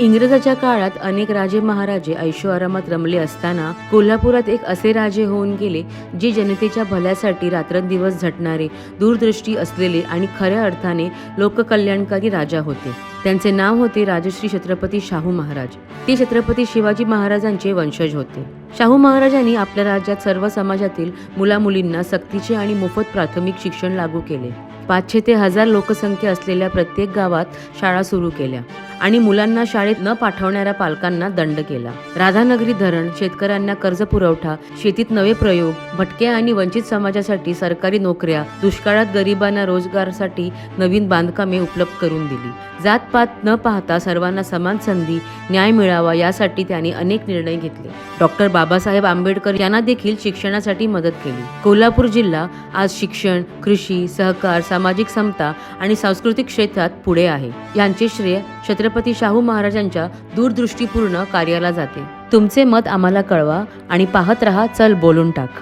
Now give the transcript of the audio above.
इंग्रजाच्या काळात अनेक राजे महाराजे ऐशोआरामात रमले असताना कोल्हापुरात एक असे राजे होऊन गेले जे जनतेच्या भल्यासाठी रात्रंदिवस झटणारे दूरदृष्टी असलेले आणि खऱ्या अर्थाने लोककल्याणकारी राजा होते. त्यांचे नाव होते राजश्री छत्रपती शाहू महाराज. ते छत्रपती शिवाजी महाराजांचे वंशज होते. शाहू महाराजांनी आपल्या राज्यात सर्व समाजातील मुलामुलींना सक्तीचे आणि मोफत प्राथमिक शिक्षण लागू केले. पाचशे ते हजार लोकसंख्या असलेल्या प्रत्येक गावात शाळा सुरू केल्या. आणि मुलांना शाळेत न पाठवणाऱ्या पालकांना दंड केला. राधानगरी धरण शेतकऱ्यांना कर्ज पुरवठा शेतीत नवे प्रयोग भटक्या आणि वंचित समाजासाठी सरकारी नोकऱ्या दुष्काळात गरिबांना रोजगारासाठी नवीन बांधकामे उपलब्ध करून दिली. जातपात न पाहता सर्वांना समान संधी न्याय मिळावा यासाठी त्यांनी अनेक निर्णय घेतले. डॉक्टर बाबासाहेब आंबेडकर यांना देखील शिक्षणासाठी मदत केली. कोल्हापूर जिल्हा आज शिक्षण कृषी सहकार सामाजिक समता आणि सांस्कृतिक क्षेत्रात पुढे आहे. यांचे श्रेय छत्रपती शाहू महाराजांच्या दूरदृष्टीपूर्ण कार्याला जाते. तुमचे मत आम्हाला कळवा आणि पाहत रहा चल बोलून टाक.